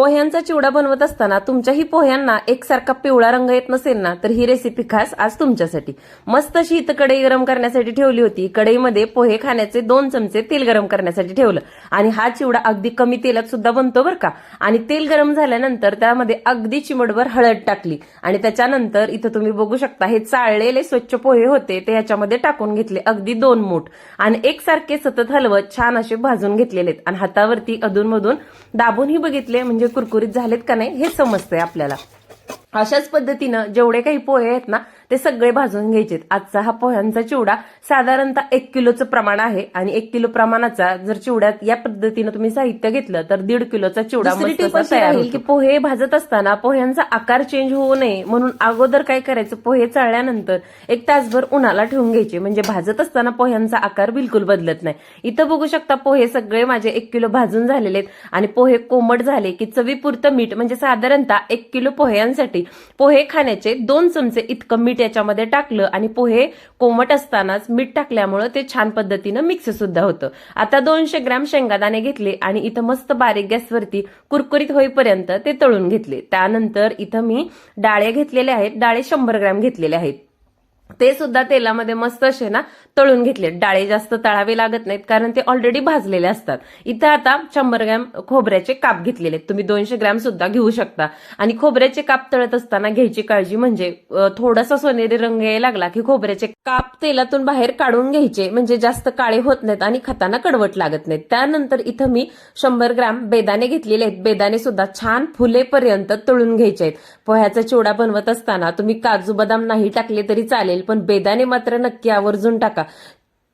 पोह्यांचा चिवडा बनवत असताना तुमच्याही पोह्यांना एकसारखा पिवळा रंग येत नसेल ना तर ही रेसिपी खास आज तुमच्यासाठी. मस्त अशी इथं कढई गरम करण्यासाठी ठेवली होती. कढईमध्ये पोहे खाण्याचे दोन चमचे तेल गरम करण्यासाठी ठेवलं. आणि हा चिवडा अगदी कमी तेलात सुद्धा बनतो बरं का. आणि तेल गरम झाल्यानंतर त्यामध्ये अगदी चिमटभर हळद टाकली. आणि त्याच्यानंतर इथं तुम्ही बघू शकता हे चाळलेले स्वच्छ पोहे होते ते ह्याच्यामध्ये टाकून घेतले अगदी दोन मूठ. आणि एकसारखे सतत हलवत छान असे भाजून घेतलेले आहेत. आणि हातावरती अधूनमधून दाबूनही बघितले म्हणजे कुरकुरीत झालेत का नाही हे समजतंय आपल्याला. अशाच पद्धतीनं जेवढे काही पोहे आहेत ना ते सगळे भाजून घ्यायचे आजचा हा पोह्यांचा चिवडा साधारणतः एक किलोचं प्रमाण आहे आणि एक किलो प्रमाणाचा जर चिवड्यात या पद्धतीनं तुम्ही साहित्य घेतलं तर दीड किलोचा चिवडा तयार होईल की पोहे भाजत असताना पोह्यांचा आकार चेंज होऊ नये म्हणून अगोदर काय करायचं? पोहे चाळल्यानंतर एक तासभर उन्हाला ठेवून घ्यायचे. म्हणजे भाजत असताना पोह्यांचा आकार बिलकुल बदलत नाही. इथं बघू शकता पोहे सगळे माझे एक किलो भाजून झालेले आहेत आणि पोहे कोमट झाले की चवीपुरतं मीठ म्हणजे साधारणतः एक किलो पोह्यांसाठी पोहे खाण्याचे दोन चमचे इतकं मीठ याच्यामध्ये टाकलं आणि पोहे कोमट असतानाच मीठ टाकल्यामुळं ते छान पद्धतीनं मिक्स सुद्धा होतं. आता दोनशे ग्रॅम शेंगादाणे घेतले आणि इथं मस्त बारीक गॅसवरती कुरकुरीत होईपर्यंत ते तळून घेतले. त्यानंतर इथं मी डाळे घेतलेले आहेत. डाळे शंभर ग्रॅम घेतलेले आहेत. ते सुद्धा तेलामध्ये मस्त असे ना तळून घेतले. डाळे जास्त तळावे लागत नाहीत कारण ते ऑलरेडी भाजलेले असतात. इथं आता शंभर ग्रॅम खोबऱ्याचे काप घेतलेले आहेत. तुम्ही दोनशे ग्रॅम सुद्धा घेऊ शकता. आणि खोबऱ्याचे काप तळत असताना घ्यायची काळजी म्हणजे थोडासा सोनेरी रंग यायला लागला की खोबऱ्याचे काप तेलातून बाहेर काढून घ्यायचे म्हणजे जास्त काळे होत नाहीत आणि खाताना कडवट लागत नाहीत. त्यानंतर इथं मी शंभर ग्रॅम बेदाणे घेतलेले आहेत. बेदाणे सुद्धा छान फुलेपर्यंत तळून घ्यायचे आहेत. पोह्याचा चिवडा बनवत असताना तुम्ही काजू बदाम नाही टाकले तरी चालेल. पण बेदाणे मात्र नक्की आवर्जून टाका.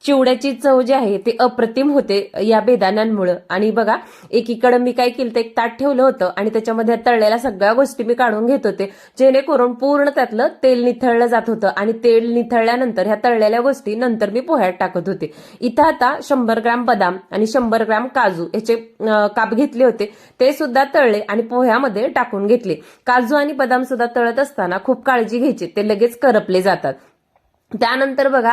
चिवड्याची चव जी आहे ती अप्रतिम होते या बेदाण्यांमुळं. आणि बघा एकीकडे मी काय केलं ते एक ताट ठेवलं होतं आणि त्याच्यामध्ये तळलेल्या सगळ्या गोष्टी मी काढून घेत होते जेणेकरून पूर्ण त्यातलं तेल निथळलं जात होतं. आणि तेल निथळल्यानंतर ह्या तळलेल्या गोष्टी नंतर मी पोह्यात टाकत होते. इथं आता शंभर ग्रॅम बदाम आणि शंभर ग्रॅम काजू याचे काप घेतले होते. ते सुद्धा तळले आणि पोह्यामध्ये टाकून घेतले. काजू आणि बदाम सुद्धा तळत असताना खूप काळजी घ्यायची ते लगेच करपले जातात. त्यानंतर बघा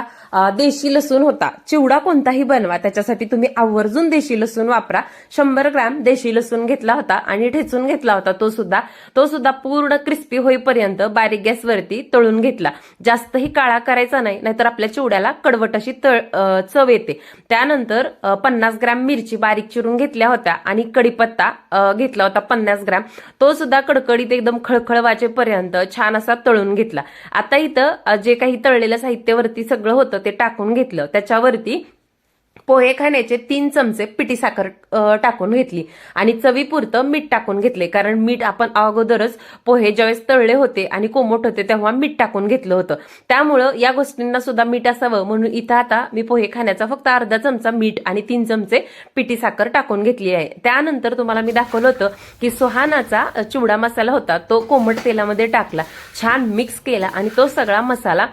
देशी लसूण होता. चिवडा कोणताही बनवा त्याच्यासाठी तुम्ही आवर्जून देशी लसूण वापरा. शंभर ग्रॅम देशी लसूण घेतला होता आणि ठेचून घेतला होता तो सुद्धा. तो सुद्धा पूर्ण क्रिस्पी होईपर्यंत बारीक गॅसवरती तळून घेतला. जास्तही काळा करायचा नाही नाहीतर आपल्या चिवड्याला कडवट अशी तळ चव येते. त्यानंतर पन्नास ग्रॅम मिरची बारीक चिरून घेतल्या होत्या आणि कडीपत्ता घेतला होता पन्नास ग्रॅम. तो सुद्धा कडकडीत एकदम खळखळ वाचेपर्यंत छान असा तळून घेतला. आता इथं जे काही तळलेलं साहित्यावरती सगळं होतं ते टाकून घेतलं. त्याच्यावरती पोहे खाण्याचे तीन चमचे पिठी साखर टाकून घेतली. आणि चवीपुरतं मीठ टाकून घेतले. कारण मीठ आपण अगोदरच पोहे ज्यावेळेस तळले होते आणि कोमट होते तेव्हा मीठ टाकून घेतलं होतं. त्यामुळं या गोष्टींना सुद्धा मीठ असावं. म्हणून इथं आता मी पोहे खाण्याचा फक्त अर्धा चमचा मीठ आणि तीन चमचे पिठी साखर टाकून घेतली आहे. त्यानंतर तुम्हाला मी दाखवलं होतं की सुहानाचा चिवडा मसाला होता तो कोमट तेलामध्ये टाकला. छान मिक्स केला आणि तो सगळा मसाला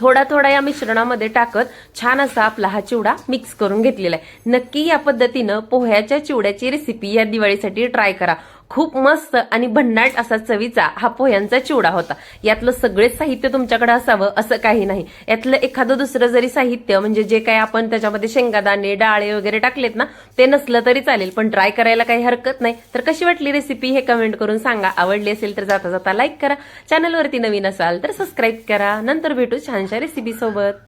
थोडा थोडा या मिश्रणामध्ये टाकत छान असा आपला हा चिवडा मिक्स करून घेतलेला आहे. नक्की या पद्धतीनं पोह्याच्या चिवड्याची रेसिपी या दिवाळीसाठी ट्राय करा. खूप मस्त आणि भन्नाट असा चवीचा हा पोह्यांचा चिवडा होता. यातलं सगळेच साहित्य तुमच्याकडे असावं असं काही नाही. यातलं एखादं दुसरं जरी साहित्य म्हणजे जे काही आपण त्याच्यामध्ये शेंगादाणे डाळे वगैरे टाकलेत ना ते नसलं तरी चालेल पण ट्राय करायला काही हरकत नाही. तर कशी वाटली रेसिपी हे कमेंट करून सांगा. आवडली असेल तर जाता जाता लाईक करा. चॅनलवरती नवीन असाल तर सबस्क्राईब करा. नंतर भेटू छानशा रेसिपी सोबत.